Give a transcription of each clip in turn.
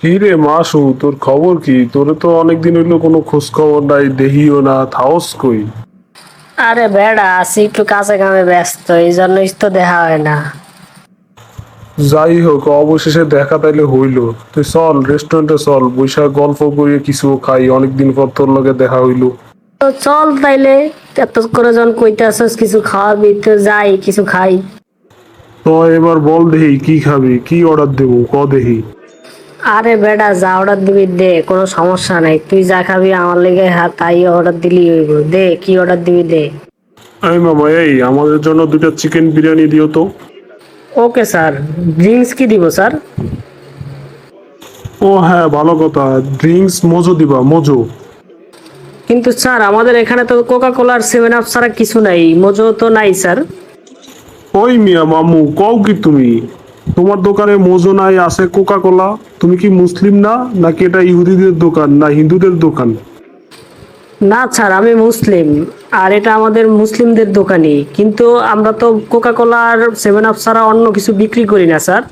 কি রে মাসু তোর খবর কি? তোরে তো অনেকদিন হইল কোনো খোঁজ খবর নাই দেহিও না থাওস কই? আরে বেড়া আছি একটু কাছে কামে ব্যস্ত এই জন্যই তো দেখা হয় না। যাই হোক অবশেষে দেখা তাইলে হইল। তুই চল রেস্টুরেন্টে চল বৈশাখ গল্প করে কিছু খাই অনেকদিন পর তোর লগে দেখা হইল। তো চল তাইলে এত করে যখন কইতে আসস কিছু খাওয়াবি তো যাই কিছু খাই। তো এবার বল দেহি কি খাবি? কি অর্ডার দেবো? ক দেহি? আরে বেড়া যা অর্ডার দিবি দে কোনো সমস্যা নাই। তুই যা খাবি আমার লেগে হ্যাঁ তাই অর্ডার দিলি হইব দে কি অর্ডার দিবি দে। এই মামা এই আমাদের জন্য দুটা চিকেন বিরিয়ানি দিও তো। ওকে স্যার ড্রিঙ্কস কি দিব স্যার ও হ্যাঁ ভালো কথা। ড্রিঙ্কস মজো দিবা মজো। কিন্তু স্যার আমাদের এখানে তো কোকা কোলার সেভেন আপ ছাড়া কিছু নাই। মজো তো নাই স্যার ওই মিয়া মামু কও কি তুমি? তোমার দোকানে মোজো নাই আছে কোকা কোলা তুমি কি মুসলিম না? নাকি এটা ইহুদিদের দোকান না হিন্দুদের দোকান? না স্যার আমি মুসলিম। আর এটা আমাদের মুসলিমদের দোকানই। কিন্তু আমরা তো কোকা কোলা আর সেভেন আপ ছাড়া অন্য কিছু বিক্রি করি না স্যার।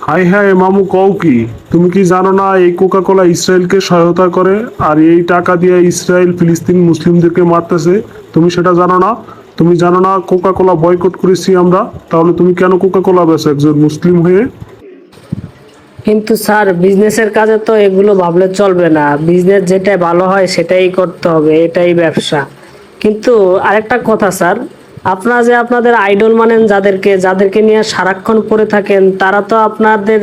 হাই হাই মামু কও কি? তুমি কি জানো না এই কোকা কোলা ইসরায়েলকে সহায়তা করে? আর এই টাকা দিয়ে ইসরায়েল ফিলিস্তিন মুসলিমদেরকে মারতেছে? তুমি সেটা জানো না? তুমি জানো না কোকা কোলা বয়কট করেছি আমরা? তাহলে তুমি কেন কোকা কোলা বেছো একজন মুসলিম হয়ে? কিন্তু স্যার বিজনেসের কাজে তো এগুলো ভাবলে চলবে না। বিজনেস যেটা ভালো হয়, সেটাই করতে হবে। এটাই ব্যবসা। কিন্তু আরেকটা কথা স্যার, আপনারা যে আপনাদের আইডল মানেন যাদেরকে যাদেরকে নিয়ে সারাক্ষণ পড়ে থাকেন, তারা তো আপনাদের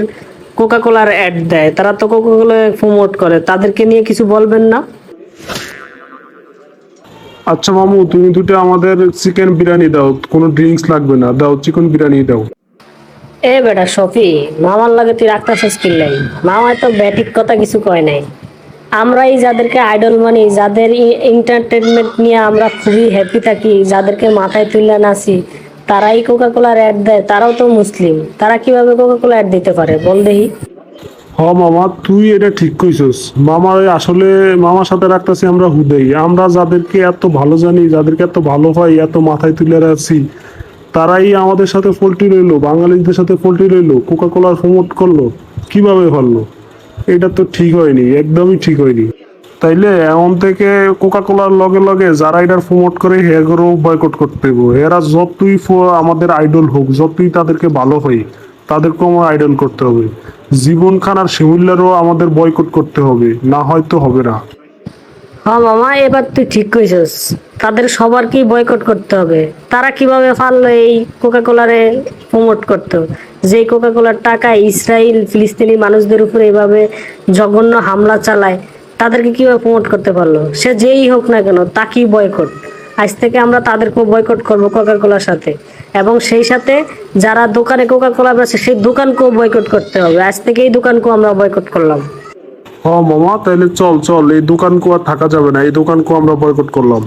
কোকা কোলার অ্যাড দেয়। তারা তো কোকা কোলা প্রমোট করে। তাদেরকে নিয়ে কিছু বলবেন না? আচ্ছা মামু, তুমি দুটো আমাদের চিকেন বিরিয়ানি দাও। কোনো ড্রিঙ্কস লাগবে না। দাও চিকেন বিরিয়ানি দাও। এ বেটা সফি, মামার লাগে তুই রাখতেছিস কিনলাই মামা তো ব্যাটিক কথা কিছু কয় নাই। আমরাই যাদেরকে আইডল মানি, যাদের এন্টারটেনমেন্ট নিয়ে আমরা খুবই হ্যাপি থাকি, যাদেরকে মাথায় তুলে নাচি, তারাই কোকা কোলার অ্যাড দেয়। তারাও তো মুসলিম। তারা কীভাবে কোকা কোলা অ্যাড দিতে পারে? বল দেখি। হ মামা, তুই এটা ঠিক কইছস। মামা ওই আসলে মামার সাথে রাখতেছি আমরা হুদেই। আমরা যাদেরকে এত ভালো জানি, যাদেরকে এত ভালো পাই, এত মাথায় তুলে রাখছি, তারাই আমাদের সাথে পোল্ট্রি রইল বাঙালিদের সাথে পোল্ট্রি রইল কোকা কোলার প্রমোট করল, কীভাবে পারল? এটা তো ঠিক হয়নি, একদমই ঠিক হয়নি। তাইলে এমন থেকে কোকা কোলার লগে লগে যারা এটার প্রমোট করে, হেগরও বয়কট করতে হবে এরা যতই আমাদের আইডল হোক, যতই তাদেরকে ভালো হয় তাদেরকেও আমার আইডল করতে হবে। জীবন খান আর শিমুল্লারও আমাদের বয়কট করতে হবে, না হয়তো হবে না। হ্যাঁ মামা, এবার তুই ঠিক কইছিস। তাদের সবারকেই বয়কট করতে হবে। তারা কীভাবে পারল এই কোকা কোলারে প্রমোট করতে? যে কোকা কোলার টাকা ইসরায়েল, ফিলিস্তিনি মানুষদের উপরে এভাবে জঘন্য হামলা চালায়, তাদেরকে কীভাবে প্রমোট করতে পারল? সে যেই হোক না কেন, তাকেই বয়কট আজ থেকে আমরা তাদেরকেও বয়কট করব কোকা কোলার সাথে। এবং সেই সাথে যারা দোকানে কোকা কোলা বেছে সেই দোকানকেও বয়কট করতে হবে। আজ থেকে এই দোকানকেও আমরা বয়কট করলাম। হ মামা তাহলে চল চল। এই দোকান কো আর থাকা যাবে না। এই দোকান আমরা বয়কট করলাম।